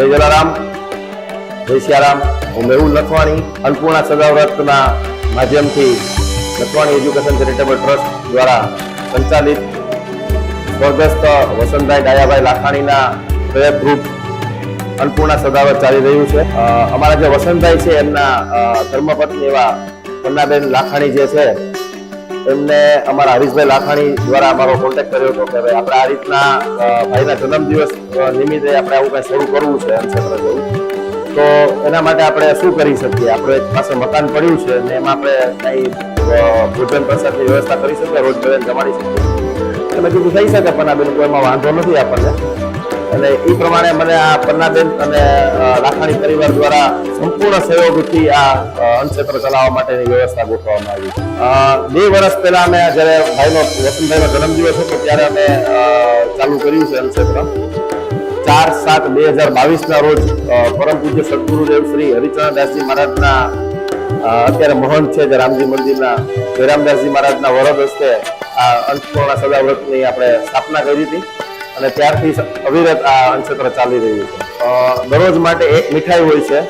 જય જલારામ. જય સિયારામ. હું મેહુલ લખવાણી અન્નપૂર્ણા સદાવ્રતના માધ્યમથી લખવાણી એજ્યુકેશન ચેરિટેબલ ટ્રસ્ટ દ્વારા સંચાલિત સ્વર્ગસ્થ વસંતભાઈ ડાયાભાઈ લાખાણીના પ્રયત્નરૂપ અન્નપૂર્ણા સદાવ્રત ચાલી રહ્યું છે. અમારા જે વસંતભાઈ છે, એમના ધર્મપત્ની એવા પન્નાબેન લાખાણી જે છે એમને અમારા હરીશભાઈ લાખાણી દ્વારા અમારો કોન્ટેક્ટ કર્યો હતો કે ભાઈ આપણે આ રીતના ભાઈના જન્મદિવસ નિમિત્તે આપણે આવું કંઈ શરૂ કરવું છે એમ ક્ષેત્ર જેવું તો એના માટે આપણે શું કરી શકીએ? આપણે પાસે મકાન પડ્યું છે ને એમાં આપણે કંઈ ભોજન પ્રસાદની વ્યવસ્થા કરી શકીએ? રોજ ભોજન જમાડી શકીએ? એટલે કીધું થઈ શકે, પણ આ બિલકુલ કોઈમાં વાંધો નથી આપણને. અને એ પ્રમાણે મને આ પન્નાબેન અને રાખાણી પરિવાર દ્વારા સંપૂર્ણ સહયોગથી આ અન્નક્ષેત્ર ચલાવવા માટેની વ્યવસ્થા ગોઠવવામાં આવી. બે વર્ષ પહેલા અમે જ્યારે ભાઈનો, વસંતભાઈનો જન્મદિવસ હતો ત્યારે અમે ચાલુ કર્યું છે અન્નક્ષેત્ર. ચાર સાત બે હજાર બાવીસના રોજ પરમ પૂજ્ય સદગુરુદેવ શ્રી હરિચરણ દાસજી મહારાજના અત્યારે મહંત છે જે રામજી મંદિરના, જયરામદાસજી મહારાજના વરદ હસ્તે આ અંશપૂર્ણા સદાવ્રતની આપણે સ્થાપના કરી હતી. અને ત્યારથી અવિરત આ અંશત્ર ચાલી રહ્યું છે. દરરોજ માટે એક મીઠાઈ હોય છે,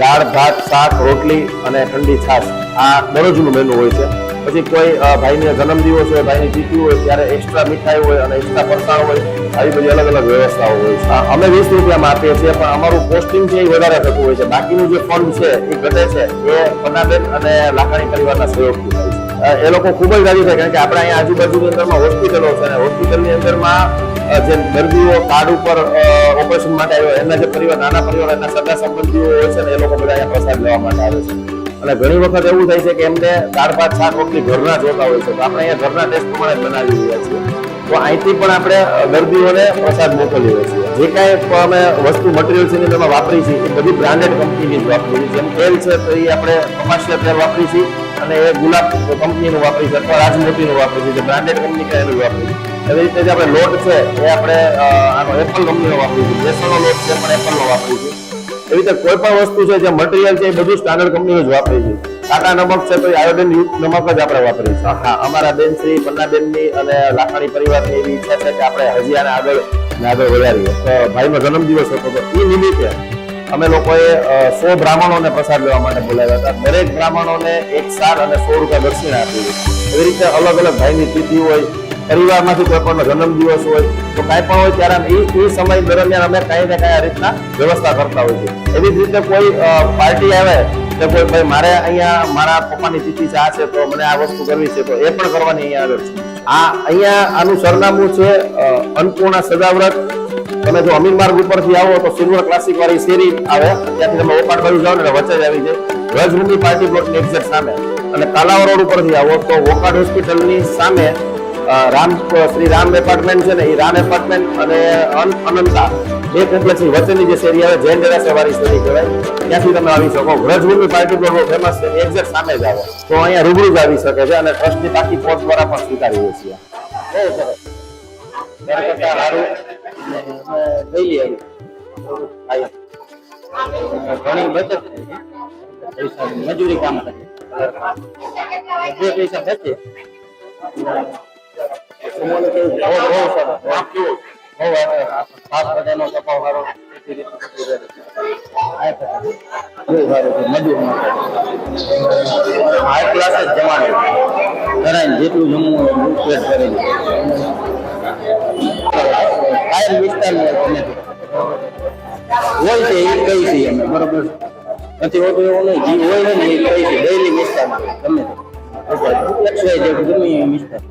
દાળ, ભાત, શાક, રોટલી અને ઠંડી છાશ. આ દરરોજનું મેનુ હોય છે. પછી કોઈ ભાઈને જન્મદિવસ હોય, ભાઈની તિથિ હોય, ત્યારે એક્સ્ટ્રા મીઠાઈ હોય અને એક્સ્ટ્રા ફરસાણ હોય, આવી બધી અલગ અલગ વ્યવસ્થાઓ હોય છે. અમે વીસ રૂપિયામાં આપીએ છીએ, પણ અમારું કોસ્ટિંગ છે એ વધારે થતું હોય છે. બાકીનું જે ફંડ છે, એ ઘટે છે, એ પન્નાબેન અને લાખાણી પરિવારના સહયોગથી થાય છે. એ લોકો ખૂબ જ રાજી થાય, કારણ કે આપણે અહીંયા આજુબાજુની અંદરમાં હોસ્પિટલો છે અને હોસ્પિટલની અંદરમાં જે દર્દીઓ કાર્ડ ઉપર ઓપરેશન માટે આવ્યો એમના જે પરિવાર, નાના પરિવાર એના સગા સંબંધીઓ હોય છે ને, એ લોકો બધા અહીંયા પ્રસાદ લેવા માટે આવે છે. અને ઘણી વખત એવું થાય છે કે એમને ચાર પાંચ સાત વખતની ઘરના જોતા હોય છે. તો આપણે અહીંયા ઘરના ટેસ્ટ પ્રમાણે બનાવી રહ્યા છીએ. તો અહીંથી પણ આપણે દર્દીઓને પ્રસાદ મોકલીએ છીએ. જે કાંઈ અમે વસ્તુ મટીરિયલ છે એની એમાં વાપરી છીએ, એ બધી બ્રાન્ડેડ કંપનીની જ વાપરી જેમ તેલ છે, તો એ આપણે કપાસિયા તેલ વાપરી છે અને એ ગુલાબ કંપનીનું વાપરી છે, અથવા રાજમોતીનું વાપરી છે, જે બ્રાન્ડેડ કંપની કહે એનું વાપરી છે. એવી રીતે જે આપણે લોટ છે, એ આપણે આનો એપલ કંપનીનો વાપરી છે બેસનનો લોટ છે પણ એપલનો વાપરી છે. એવી રીતે કોઈ પણ વસ્તુ છે, જે મટીરિયલ છે, એ બધું સ્ટાન્ડર્ડ કંપનીનું જ વાપરી છે. ટાટા નમક છે, તો આયોડિન યુક્ત નમક જ આપણે વાપરી છે. હા, અમારા બેન શ્રી પન્નાબેનની અને લાખાણી પરિવારની એવી ઈચ્છા છે કે આપણે હજી આને આગળ આગળ વધારીએ. તો ભાઈનો જન્મદિવસ હતો, તો એ નિમિત્તે અમે લોકોએ સો બ્રાહ્મણોને પ્રસાદ લેવા માટે બોલાવ્યા હતા. દરેક બ્રાહ્મણોને એક સાર અને સો રૂપિયા દક્ષિણા આપી એવી રીતે અલગ અલગ ભાઈની તિથિ હોય, પરિવારમાંથી કોઈ પણ જન્મદિવસ હોય, તો કાંઈ પણ હોય ત્યારે એ એ સમય દરમિયાન અમે કાંઈ ને કાંઈ રીતના વ્યવસ્થા કરતા હોઈએ એવી જ રીતે કોઈ પાર્ટી આવે, કે કોઈ ભાઈ, મારે અહીંયા મારા પપ્પાની તિથિ છે, આ છે, તો મને આ વસ્તુ કરવી છે તો એ પણ કરવાની અહીંયા આગળ છે. આ અહીંયા આનું સરનામું છે અન્નપૂર્ણા સદાવ્રત તમે જો અમીર માર્ગ ઉપરથી આવો તો સિલ્વર ક્લાસિક વાળી શેરી આવે. ત્યાંથી તમે ઓપાડ બાજુ જાઓ ને વચ્ચે જ આવી જાય. રજભૂમિ પાર્ટી પ્લોટની એક્ઝેક્ટ સામે. અને કાલાવા રોડ ઉપરથી આવો તો વોકાડ હોસ્પિટલની સામે રામ શ્રી રામ એપાર્ટમેન્ટ છે ને એ રામ એપાર્ટમેન્ટ અને અન- અનંતા. બે કોમ્પ્લેક્સની વચ્ચેની જે શેરી આવે, જૈન ડેરાસર વાળી શેરી કહેવાય. ત્યાંથી તમે આવી શકો. વ્રજભૂમિ પાર્ટી પ્લોટ ફેમસ છે એક્ઝેક્ટ સામે જ આવો. તો અહીંયા રૂબરૂ જ આવી શકે છે અને ટ્રસ્ટની બાકી પોર્ટ દ્વારા પણ સ્વીકારીએ છીએ. બહુ સરસ. લઈ લઈએ. ઘણી બચત પૈસા મજૂરી કામ કરે. બે પૈસા બચે જ. જેટલું જમવું પેટ ભરેલું કાયમ વિસ્તારમાં હોય છે એ કહી છીએ અમે બરોબર? નથી હોતું એવું નહીં. જે હોય ને એ કહી છે ડેઈલી વિસ્તારમાં. ગમે તે. ગમે વિસ્તાર.